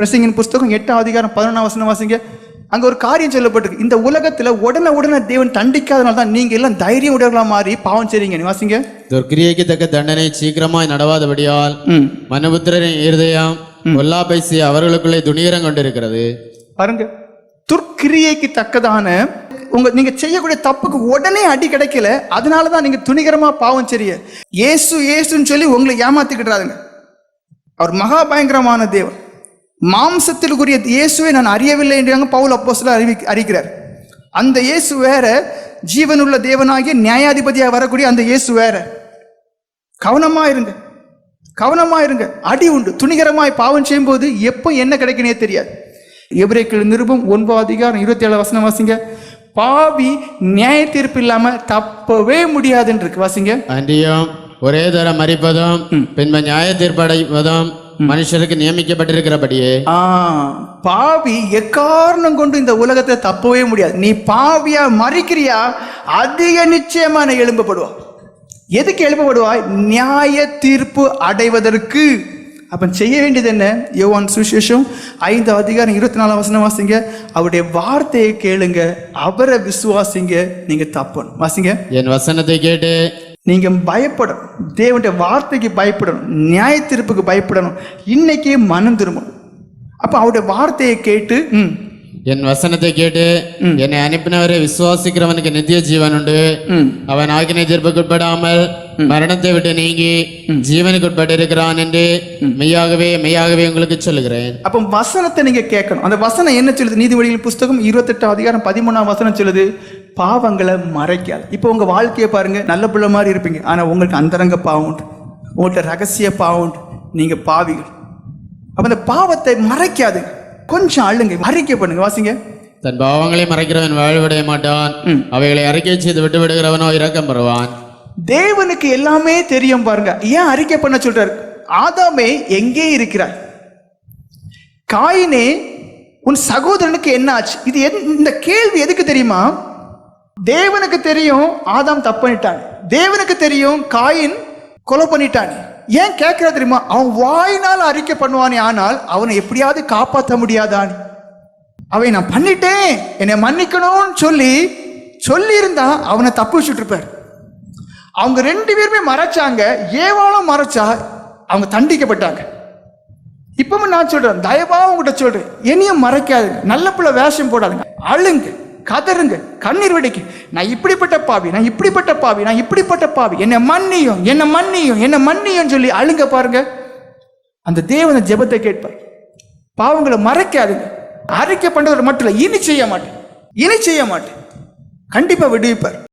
பிரசங்கின் புஸ்தகம் எட்டாம் அதிகாரம் பதினொன்றாம் வசனம் வாசிங்க. அங்க ஒரு காரியம் சொல்லப்பட்டிருக்கு. இந்த உலகத்துல உடனே உடனே தேவன் தண்டிக்காதனால தான் நீங்க எல்லாம் தைரியம் உடையவர்களா மாறி பாவம் செய்றீங்க. நீ வாசிங்க. துர்க்கிரியைக்கு தக்க தண்டனை சீக்கிரமாய் நடவாதபடியால் ம். மனுபுத்திரரின் இருதயம் பொல்லாப்பை செய்ய அவர்களுக்குள்ளே துணிகரம் கொண்டிருக்கிறது. பாருங்க. துர்க்கிரியைக்கு தக்கதான உங்க நீங்க செய்யக்கூடிய தப்புக்கு உடனே அடி கிடைக்கல. அதனால தான் நீங்க துணிகரமா பாவம் செய்ய இயேசு இயேசுன்னு சொல்லி உங்களை ஏமாத்திக்கிட்டாருங்க அவர் மகா பயங்கரமான தேவன். மாம்சத்திற்குரிய இயேசுவை நான் அறியவில்லை என்று பவுல் அப்போஸ்தலர் அறிவி அறிக்கிறார் அந்த இயேசு வேற ஜீவனுள்ள தேவனாகிய நியாயாதிபதியாக வரக்கூடிய அந்த இயேசு வேற. கவனமா இருங்க கவனமா இருங்க அடி உண்டு. துணிகரமாய் பாவம் செய்யும்போது எப்போ என்ன கிடைக்கனே தெரியாது. எபிரேக்கள் நிருபம் ஒன்பது அதிகாரம் இருபத்தி ஏழு வசனம் வாசிங்க. பாவி நியாய தீர்ப்பு இல்லாம தப்பவே முடியாதுன்னு இருக்கு. வாசிங்க. அன்றியும் ஒரே தரம் மறிப்பதும் பின்பு நியாய தீர்ப்படைவதும் மனுஷருக்கு நியமிக்கப்பட்டிருக்கிறபடியே. பாவி எக்காரணம் கொண்டு இந்த உலகத்தை தப்பவே முடியாது. நீ பாவியா மறிக்கிறியா? அதிக நிச்சயமா நீ எழும்பப்படுவா. எதுக்கு எழுப்பப்படுவாய் நியாய தீர்ப்பு அடைவதற்கு. அப்ப செய்ய வேண்டியது என்ன? யோவான் சுவிசேஷம் ஐந்து அதிகாரம் இருபத்தி நாலாம் வசனம் வாசிங்க. அவருடைய வார்த்தையை கேளுங்க. அவரை விசுவாசிங்க. நீங்க தப்பணும். வாசிங்க. என் வசனத்தை கேட்டு நீங்க பயப்படணும். தேவனுடைய வார்த்தைக்கு பயப்படணும். நியாய தீர்ப்புக்கு பயப்படணும். இன்னைக்கே மனம் திரும்பணும். அப்ப அவருடைய வார்த்தையை கேட்டு ம். என் வசனத்தை கேட்டு என்னை அனுப்பினவரை விசுவாசிக்கிறவனுக்கு நித்திய ஜீவன் உண்டு அவன் ஆக்கினை தீர்ப்புக்குட்படாமல் மரணத்தை விட்டு நீங்கி ஜீவனுக்கு உட்பட்டிருக்கிறான் என்று மெய்யாகவே மெய்யாகவே உங்களுக்கு சொல்லுகிறேன். அப்போ வசனத்தை நீங்க கேட்கணும். அந்த வசனம் என்ன சொல்லுது? நீதிமொழிகள் புஸ்தகம் இருபத்தெட்டு அதிகாரம் பதிமூணாம் வசனம் சொல்லுது பாவங்களை மறைக்காது. இப்போ உங்க வாழ்க்கையை பாருங்க நல்ல பிள்ளை மாதிரி இருப்பீங்க. ஆனா உங்களுக்கு அந்தரங்க பாவம் உண்டு. உங்கள்கிட்ட ரகசிய பாவம் உண்டு. நீங்க பாவிகள். அப்ப அந்த பாவத்தை மறைக்காது. கொஞ்சம் அழுங்க அறிக்கை பண்ணுங்க. வாசிங்க. தன் பாவங்களை மறைக்கிறவன் வாழ்வடைய மாட்டான். அவைகளை அறிக்கை செய்து விட்டு விடுகிறவனோ இரக்கம் பெறுவான். தேவனுக்கு எல்லாமே தெரியும் பாருங்க. ஏன் அறிக்கை பண்ண சொல்றாரு? ஆதாமே எங்கே இருக்கிறாய்? காயினே உன் சகோதரனுக்கு என்ன ஆச்சு? இது இந்த கேள்வி எதுக்கு தெரியுமா? தேவனுக்கு தெரியும் ஆதாம் தப்பு பண்ணிட்டான். தேவனுக்கு தெரியும் காயின் கொலை பண்ணிட்டான். ஏன் கேட்கிறா தெரியுமா? அவன் வாயினால் அறிக்கை பண்ணுவானே ஆனால் அவனை எப்படியாவது காப்பாற்ற முடியாதான். அவன் நான் பண்ணிட்டேன். என்னை மன்னிக்கணும்னு சொல்லி சொல்லியிருந்தா அவனை தப்பு வச்சுட்டு இருப்பார். அவங்க ரெண்டு பேருமே மறைச்சாங்க. ஏவாலும் மறைச்சா அவங்க தண்டிக்கப்பட்டாங்க. இப்பவும் நான் சொல்றேன். தயவாக உங்கள்கிட்ட சொல்றேன். என்னையும் மறைக்காதுங்க. நல்ல பிள்ளை வேஷம் போடாதுங்க. அழுங்க. கதறுங்க கண்ணீர் வெடிக்க. நான் இப்படிப்பட்ட பாவி நான் இப்படிப்பட்ட பாவி நான் இப்படிப்பட்ட பாவி. என்னை மன்னியும் என்னை மன்னியும் என்னை மன்னியும் சொல்லி அழுங்க பாருங்க. அந்த தேவன ஜெபத்தை கேட்பார். பாவங்களை மறைக்காதுங்க. அறிக்கை பண்றது மட்டும் இல்லை இனி செய்ய மாட்டேன். இனி செய்ய மாட்டேன். கண்டிப்பா விடுவிப்பார்.